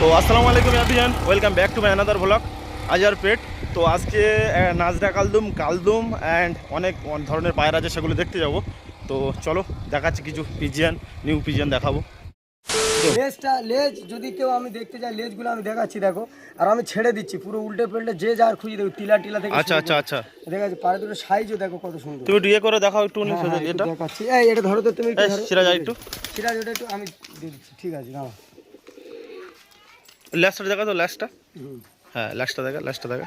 তো আসসালামু আলাইকুম everyone welcome back to my another blog আজার পেট। তো আজকে নাজরা কালদুম কালদুম অ্যান্ড অনেক ধরনের পায়রা আছে সেগুলো দেখতে যাব। তো চলো দেখাচ্ছি কিছু পিজিয়ান নিউ পিজিয়ান দেখাবো। লেজটা লেজ যদি কেউ আমি দেখতে যাই লেজগুলো আমি দেখাচ্ছি দেখো। আর আমি ছেড়ে দিচ্ছি পুরো উল্টে পাল্টে যে যার খুঁজে দেখো টিলা টিলা থেকে আচ্ছা আচ্ছা আচ্ছা। দেখাচ্ছি পাড়ে দুটো সাইজও দেখো কত সুন্দর। তুমি ইয়ে করে দেখাও একটু হ্যাঁ, হ্যাঁ, এটা। দেখাচ্ছি। এই এটা ধরো তো তুমি সিরাজ, একটু। সিরাজ ওটা একটু আমি দিচ্ছি ঠিক আছে নাও। ল্যাসটা দেখা তো ল্যাসটা হুম। হ্যাঁ ল্যাসটা দেখা ল্যাসটা দেখা।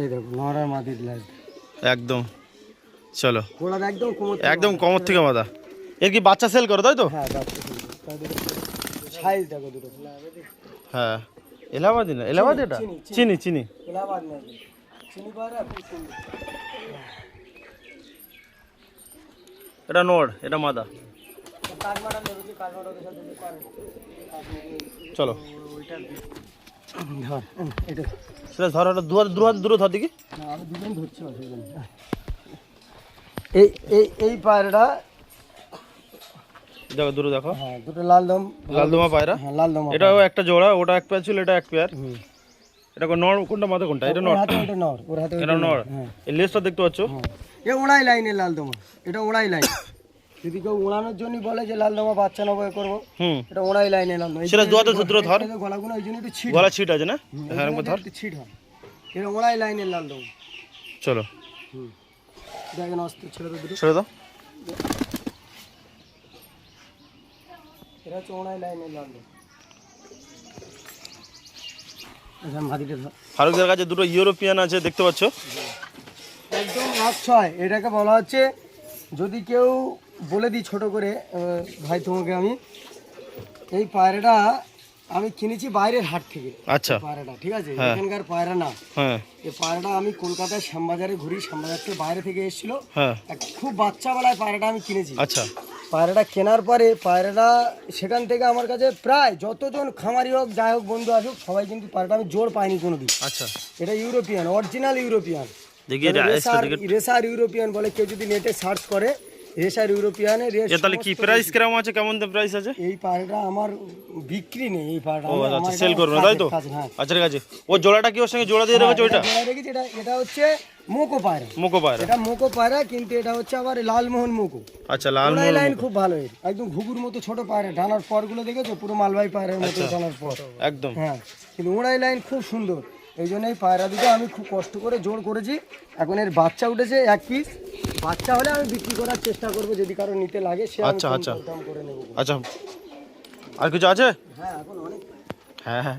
এই দেখো নড়ার মাটির লেজ একদম। চলো। একদম একদম। কমর থেকে মাথা এর কি বাচ্চা সেল করো তাই তো? হ্যাঁ সাইজ দেখো দুটো। হ্যাঁ। এলাহাবাদি না? এলাহাবাদি এটা? চিনি, চিনি। এলাহাবাদ না এটা। নোড় এটা মাদা। কাঠমাটা নেবে যে কাঠমাটা চলো। ধর এটা। সেটা ধর ওটা দূর দূর দূরে ধর দেখি দুজন ধরছি এই এই এই পায়রাটা দেখো দূরে দেখো। হ্যাঁ দুটো লাল দম লালদমা পায়রা। হ্যাঁ লাল দম এটাও একটা জোড়া ওটা এক পেয়ার ছিল এটা এক পেয়ার এটা কোন নর কোনটা মাথা কোনটা? এটা নর। হাতে নর ওর হাতে এটা নর। হ্যাঁ। এই লেজটা দেখতে পাচ্ছ? হ্যাঁ। এ ওড়াই লাইনের লাল দমা এটা ওড়াই লাইন। যদি কেউ উড়ানোর জন্য বলে যে লাল দমা বাচ্চা নেব এ করব হুম। এটা ওড়াই লাইনের লাল দমা সেটা জন্য সূত্র ধর। গলাগুলো ওই জন্য একটু ছিট গলা ছিট আছে না? হ্যাঁ ধর। ছিট হয়। এটা ওড়াই লাইনের লাল দমা চলো। হুম। দেখেন অস্ত্র ছেড়ে দুটো। ছেড়ে দাও। এটা হচ্ছে ওড়াই লাইনের লাল দমা আচ্ছা ফারুকদের কাছে দুটো ইউরোপিয়ান আছে দেখতে পাচ্ছ? একদম লাভ এটাকে বলা হচ্ছে যদি কেউ বলে দিই ছোট করে ভাই তোমাকে আমি। এই পায়রাটা আমি কিনেছি বাইরের হাট থেকে। আচ্ছা। পায়রাটা ঠিক আছে? হ্যাঁ। এখানকার পায়রা না হ্যাঁ। এই পায়রাটা আমি কলকাতায় শ্যামবাজারে ঘুরি শ্যামবাজার থেকে বাইরে থেকে এসেছিল। হ্যাঁ। এক খুব বাচ্চাবেলায় পায়রাটা আমি কিনেছি। আচ্ছা। পায়রাটা কেনার পরে পায়রাটা সেখান থেকে আমার কাছে প্রায় যতজন খামারি হোক যাই হোক বন্ধু আসুক সবাই কিন্তু পায়রাটা আমি জোর পাইনি কোনোদিন। আচ্ছা। এটা European original European. Racer European বলে কেউ যদি নেটে সার্চ করে ইউরোপিয়ানে এ তাহলে কি প্রাইস কীরকম আছে? কেমন প্রাইস আছে? এই পাড়াটা আমার বিক্রি নেই এই পাড়াটা ও আচ্ছা সেল করবে তাই তো? হ্যাঁ। আচ্ছা ঠিক আছে। ও জোড়াটা কি ওর সঙ্গে জোড়া দিয়ে রেখেছো ওইটা? এটা রেখেছি, এটা এটা হচ্ছে মোকো পায়রা। পায়রা। এটা মোকো পায়রা কিন্তু এটা হচ্ছে আবার লালমোহন মোকো। আচ্ছা লাল লাইন খুব ভালো এর। একদম ঘুঘুর মতো ছোট পায়রা ডানার পরগুলো দেখেছ? পুরো মালবাই পায়রার মতো আচ্ছা। ডানার পর। একদম। হ্যাঁ কিন্তু ওড়াই লাইন খুব সুন্দর। এই জন্য এই পায়রা দুটো আমি খুব কষ্ট করে জোর করেছি। এখন এর বাচ্চা উঠেছে এক পিস বাচ্চা হলে আমি বিক্রি করার চেষ্টা করব যদি কারও নিতে লাগে সে আচ্ছা, আচ্ছা। করে নেব। আচ্ছা। আর কিছু আছে? হ্যাঁ এখন অনেক। হ্যাঁ হ্যাঁ।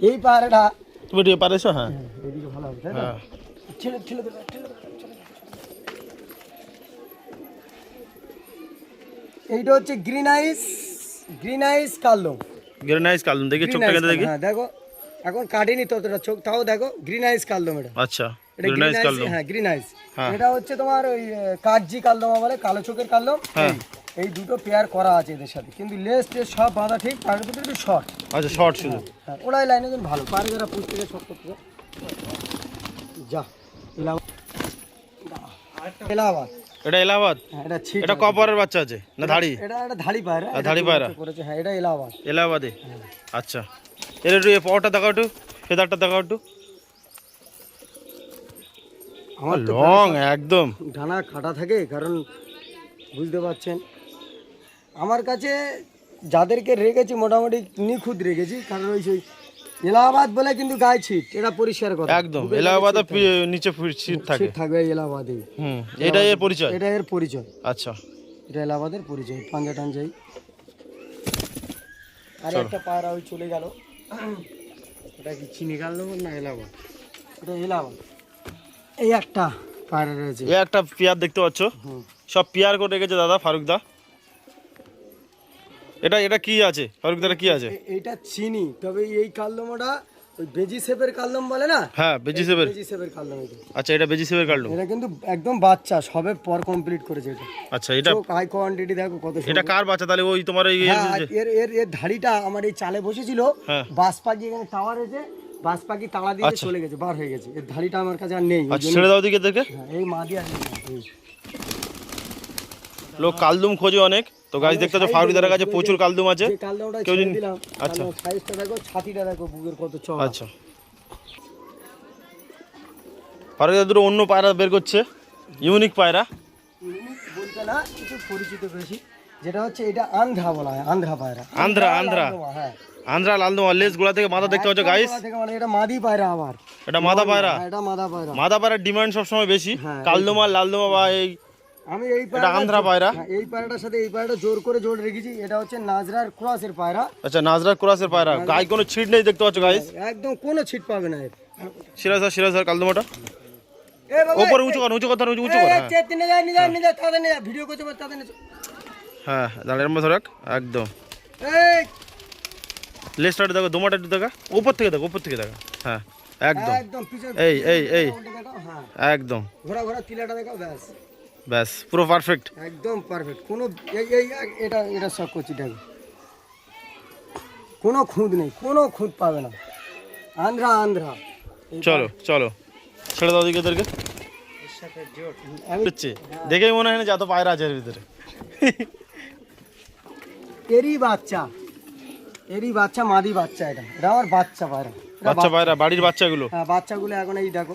এই পায়রাটা তুমি দিয়ে পারেছো হ্যাঁ। এদিকে ভালো হবে তাই না হ্যাঁ। ছেলে ছেলে দেবে ছেলে দেবে, ছেলে দেবে। এইটা হচ্ছে গ্রিন আইস গ্রিন আইস কালো। গ্রেনাইজ কালুন দেখি চোখটা কেটে দেখি। হ্যাঁ দেখো এখন কাটেনি ততটা চোখ তাও দেখো গ্রিন আইস কালদম এটা আচ্ছা গ্রিন আইস কালুন হ্যাঁ গ্রিন আইস হ্যাঁ। এটা হচ্ছে তোমার ওই আহ, কাগজি বলে কালো চোখের কালদম হ্যাঁ। এই- দুটো পেয়ার করা আছে এদের সাথে। কিন্তু লেস টেস সব বাঁধা ঠিক তার ভিতরে একটু শর্ট আচ্ছা শর্ট শুধু। হ্যাঁ ওরাই লাইনে কিন্তু ভালো। পারে যারা পুষ থেকে শর্ট করতে যা এলাহাবাদ এটা এলাহাবাদ? হ্যাঁ এটা ছিট এটা কপারের বাচ্চা আছে না ধাড়ি? এটা একটা ধাড়ি পায়রা ধাড়ি পায়রা? করেছে- হ্যাঁ এটা এলাহাবাদ। এলাহাবাদে? আচ্ছা। এর একটু পাওয়ারটা দেখাও একটু ফেদারটা দেখাও একটু। আমার লং একদম। ডানা কাটা থাকে কারণ বুঝতে পারছেন। আমার কাছে যাদেরকে রেখেছি মোটামুটি নিখুঁত রেখেছি কারণ ওই সেই এলাহাবাদ বলে কিন্তু গায়ে ছিট এটা পরিষ্কার কথা। একদম এলাহাবাদে নিচে সিট থাকে। ছিট থাকবে এলাহাবাদে। হুম এটা এর পরিচয়? এটা এর পরিচয়। আচ্ছা। এটা এলাহাবাদের পরিচয় পাঞ্জা টাঞ্জাই। আর একটা পায়রা ওই চলে গেল। এটা কি চিনি গেল না এলাহাবাদ? এটা এলাহাবাদ। এই একটা পায়রা রয়েছে। এ একটা পেয়ার দেখতে পাচ্ছ? হুম। সব পেয়ার করে রেখেছে দাদা ফারুক দা এটা এটা কি আছে? ফারুক দাটা কি আছে? এ- এইটা চিনি তবে এই কালদমটা ওই বেজি সেপের কালদম বলে না? হ্যাঁ বেজি সেভের বেজি সেপের কালদম এটা। আচ্ছা এটা বেজি সেভের কাটলো এটা কিন্তু একদম বাচ্চা সবে পর কমপ্লিট করেছে এটা। আচ্ছা এটা হাই কোয়ান্টিটি দেখো কত এটা কার বাচ্চা? তাহলে ওই তোমার হ্যাঁ এর এর এর ধাড়িটা আমার এই চালে বসেছিল। হ্যাঁ। বাস পাখি এখানে টাওয়ার এসে বাস পাখি তাড়া দিয়ে আচ্ছা। চলে গেছে বার হয়ে গেছে। এর ধাড়িটা আমার কাছে আর নেই আচ্ছা ছেড়ে দাও দিকে দেখে। হ্যাঁ, এই মা দিয়ে এই। লোক কালদুম খোঁজে অনেক। তো গাছ দেখতে তো ফারুকদারের কাছে প্রচুর কালদুম আছে। কেউ আচ্ছা। আচ্ছা সাইজটা দেখো ছাতিটা দেখো বুকের কত চড়া আচ্ছা। ফারুকদার দুটো অন্য পায়রা বের করছে। ইউনিক পায়রা। বলতে না কিছু পরিচিত বেশি। যেটা হচ্ছে এটা আন্ধ্রা বলা হয় আন্ধ্রা পায়রা। আন্ধ্রা, আন্ধ্রা। হ্যাঁ। আন্ধ্রা লালদুম গোলা থেকে মাথা দেখতে পাচ্ছ গাইস মানে এটা মাদি পায়রা আবার। এটা মাথা পায়রা। হ্যাঁ, এটা মাদা পায়রা। পায়রার ডিমান্ড সবসময় বেশি। হ্যাঁ, কালদুমা লালদুমা বা এই আমি এই এটা আন্ধ্রা পায়রা? হ্যাঁ, এই পায়রাটার সাথে এই পায়রাটা জোর করে জোর রেখেছি। এটা হচ্ছে নাজরার ক্রসের পায়রা। আচ্ছা নাজরা ক্রসের পায়রা। গায়ে কোনো ছিট নেই দেখতে পাচ্ছ গাইস একদম কোনো ছিট পাবে না এর। সিরাজ আর সিরাজ আর কালদুমাটা ওপরে উঁচু কর উঁচু কথা উঁচু উঁচু কর হ্যাঁ। ভিডিও করছে হ্যাঁ দাঁড়িয়ে এরম ধরে রাখ একদম। এই। লেসটা দেখো দোমাটা দেখা। উপর থেকে দেখো উপর থেকে দেখা। হ্যাঁ একদম। একদম এই, এই, এই। হ্যাঁ। একদম। ঘোরা ঘোরা তিলাটা দেখাও ব্যাস। ব্যাস পুরো পারফেক্ট একদম পারফেক্ট কোনো এই এই এটা এটা সব কচিটাকে কোনো খুঁত নেই কোনো খুঁত পাবে না। আন্ধ্রা আন্ধ্রা। চলো চলো। ছেড়ে দাও দিকে ওদেরকে। দেখেই মনে হয় না যে এত পায়রা আছে এর ভিতরে। এরই বাচ্চা। এরই বাচ্চা মাদি বাচ্চা এটা। এটা আমার বাচ্চা পায়রা। বাচ্চা। পায়রা বাড়ির বাচ্চাগুলো। হ্যাঁ বাচ্চাগুলো এখন এই দেখো।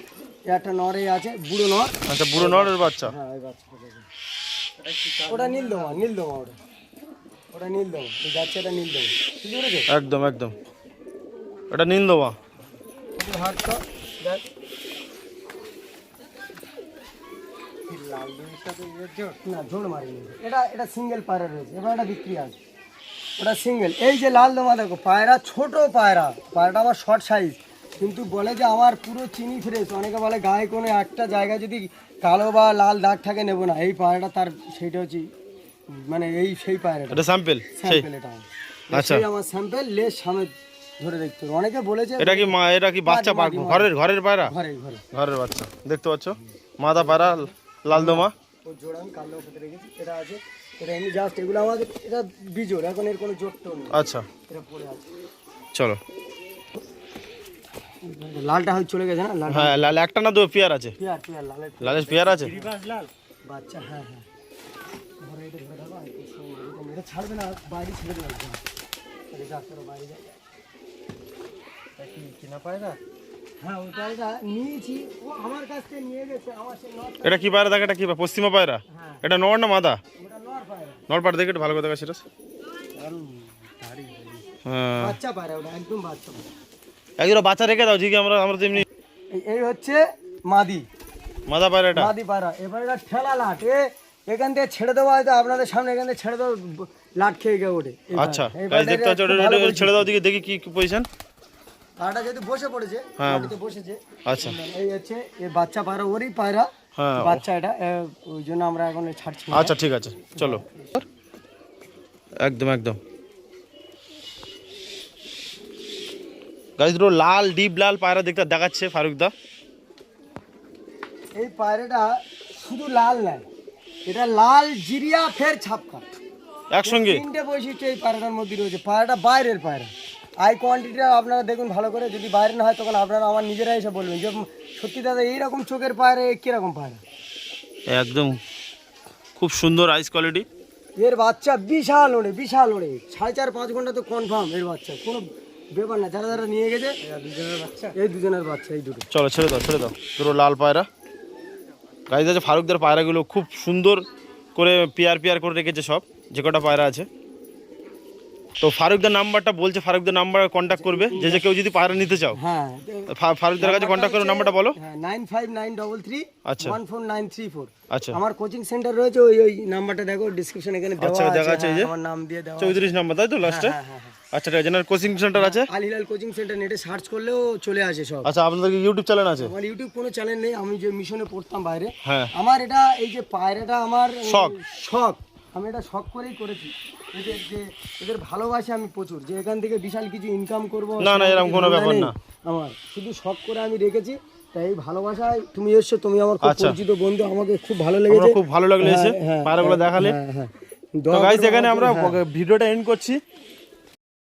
একটা নরে আছে বুড়ো নর আচ্ছা বুড়ো নরের বাচ্চা। হ্যাঁ ওই ওটা নীল দমা নীল দমা ওটা। ওটা নীল দমা এই বাচ্চাটা নীল দমা বুঝতে পেরেছ? একদম একদম। ওটা হাত তো দেখ না জোর মারিনি। এটা এটা সিঙ্গেল পায়রা রয়েছে। এবার এটা বিক্রি আছে। ওটা সিঙ্গেল এই যে লাল দমা দেখো পায়রা ছোট পায়রা। পায়রাটা আমার শর্ট সাইজ কিন্তু বলে যে আমার পুরো চিনি ফ্রেশ অনেকে বলে গায়ে কোনো একটা জায়গায় যদি কালো বা লাল দাগ থাকে নেব না। এই পায়রাটা তার সেইটা হচ্ছে মানে এই সেই পায়রাটা। এটা স্যাম্পেল এটা। আমার। আচ্ছা। আমার স্যাম্পেল লেস সামনে ধরে দেখতে অনেকে বলেছে এটা কি মা এটা কি বাচ্চা পা- মাদি, মাদি। ঘরের ঘরের পায়রা? ঘরে ঘরে ঘরের বাচ্চা দেখতে পাচ্ছ? মাদা পায়রা লালদমা ও জোড়া আমি কালো সাথে রেখেছি এটা আছে। এটা এমনি জাস্ট এগুলো আমাদের এটা বিজোড় এখন এর কোনো নেই। আচ্ছা। এটা পড়ে আছে। চলো। লালটা হয়ে চলে গেছে না? লাল হ্যাঁ লাল একটা না দু পেয়ার আছে? পেয়ার পেয়ার লালের লালের পেয়ার আছে? লাল বাচ্চা হ্যাঁ হ্যাঁ। ঘরে এটা ধরে থাকো আর এটা ছাড়বে না বাইরে ছেড়ে দেবে এটা যা করো বাইরে যা কি কিনা পায়রা? হ্যাঁ ওই পায়রাটা নিয়েছি। ও আমার কাছ থেকে নিয়ে গেছে আমার সেই নটটা এটা কি পায়রা? দেখে এটা কি পায়রা? পশ্চিমা পায়রা? হ্যাঁ। এটা নর না মাদা? ওটা নর পায়রা। নরপাড় দেখে একটু ভালো করে দেখা সিরাজ হ্যাঁ। বাচ্চা পায়রা ওটা একদম বাচ্চা পায়রা। একজন বাচ্চা রেখে দাও জি আমরা আমরা তো এমনি এই- হচ্ছে মাদি। মাদা পায়রা এটা মাদি পায়রা। এবার এটা ঠেলা লাট। এ এখান থেকে ছেড়ে দেওয়া হয়তো আপনাদের সামনে এখান থেকে ছেড়ে দেওয়া লাট খেয়ে গিয়ে ওঠে। আচ্ছা। গাছ দেখতে পাচ্ছ ওটা ছেড়ে দাও দিকে দেখি কি পজিশন পায়রাটা যেহেতু বসে পড়েছে হ্যাঁ। বসেছে। আচ্ছা। এই হচ্ছে এই বাচ্চা পায়রা ওরই পায়রা। হ্যাঁ বাচ্চা এটা ওই জন্য আমরা এখন ছাড়ছি আচ্ছা ঠিক আছে চলো। একদম একদম। গাছ দুটো লাল ডিপ লাল পায়রা দেখতে দেখাচ্ছে ফারুকদা এই পায়রাটা শুধু লাল নয় এটা লাল জিরিয়া ফের ছাপকা। একসঙ্গে? তিনটে বৈশিষ্ট্য এই পায়রাটার মধ্যে রয়েছে। পায়রাটা বাইরের পায়রা। আই কোয়ান্টিটিটা আপনারা দেখুন ভালো করে যদি বাইরে না হয় তখন আপনারা আমার নিজেরা এসে বলবেন যে সত্যি দাদা এইরকম চোখের পায়রা কীরকম পায়রা? একদম। খুব সুন্দর আইস কোয়ালিটি এর বাচ্চা বিশাল ওড়ে বিশাল ওড়ে। সাড়ে চার পাঁচ ঘণ্টা তো কনফার্ম এর বাচ্চা। কোনো ব্যাপার না যারা যারা নিয়ে গেছে এই দুজনের বাচ্চা এই দুটো। চলো ছেড়ে দাও ছেড়ে দাও। দুটো লাল পায়রা। গাড়িতে আছে ফারুকদের পায়রাগুলো খুব সুন্দর করে পেয়ার পেয়ার করে রেখেছে সব যে কটা পায়রা আছে। তো ফারুকদের নাম্বারটা বলছে ফারুকদের নাম্বার কন্ট্যাক্ট করবে যে যে কেউ যদি পায়রা নিতে চাও। হ্যাঁ। ফারুকদের কাছে কন্ট্যাক্ট করে নাম্বারটা বলো। হ্যাঁ nine five nine double three আচ্ছা। One four nine three four আচ্ছা। আমার কোচিং সেন্টার রয়েছে ওই ওই নাম্বারটা দেখো ডিসক্রিপশন এখানে দেওয়া আচ্ছা, আছে? হ্যাঁ, আমার নাম দিয়ে দেওয়া। চৌত্রিশ নাম্বার তাই তো লাস্টে হ্যাঁ হ্যাঁ আচ্ছা ঠিক কোচিং সেন্টার আছে? আল হিলাল কোচিং সেন্টার নেটে সার্চ করলেও চলে আসে সব। আচ্ছা আপনাদের ইউটিউব চ্যানেল আছে? আমার ইউটিউব কোনো চ্যানেল নেই আমি যে মিশনে পড়তাম বাইরে। হ্যাঁ। আমার এটা এই যে পায়রাটা আমার শখ। শখ। আমি এটা শখ করেই করেছি। এদের যে এদের ভালোবাসি আমি প্রচুর যে এখান থেকে বিশাল কিছু ইনকাম করব না, না, এরকম কোনো ব্যাপার না। আমার শুধু শখ করে আমি রেখেছি তাই এই ভালোবাসায় তুমি এসছো তুমি আমার খুব আচ্ছা। পরিচিত বন্ধু আমাকে খুব ভালো লেগেছে। খুব ভালো লাগল এসে হ্যাঁ, হ্যাঁ, পায়রাগুলো দেখালে। হ্যাঁ হ্যাঁ। তো গাইজ এখানে আমরা ভিডিওটা এন্ড করছি।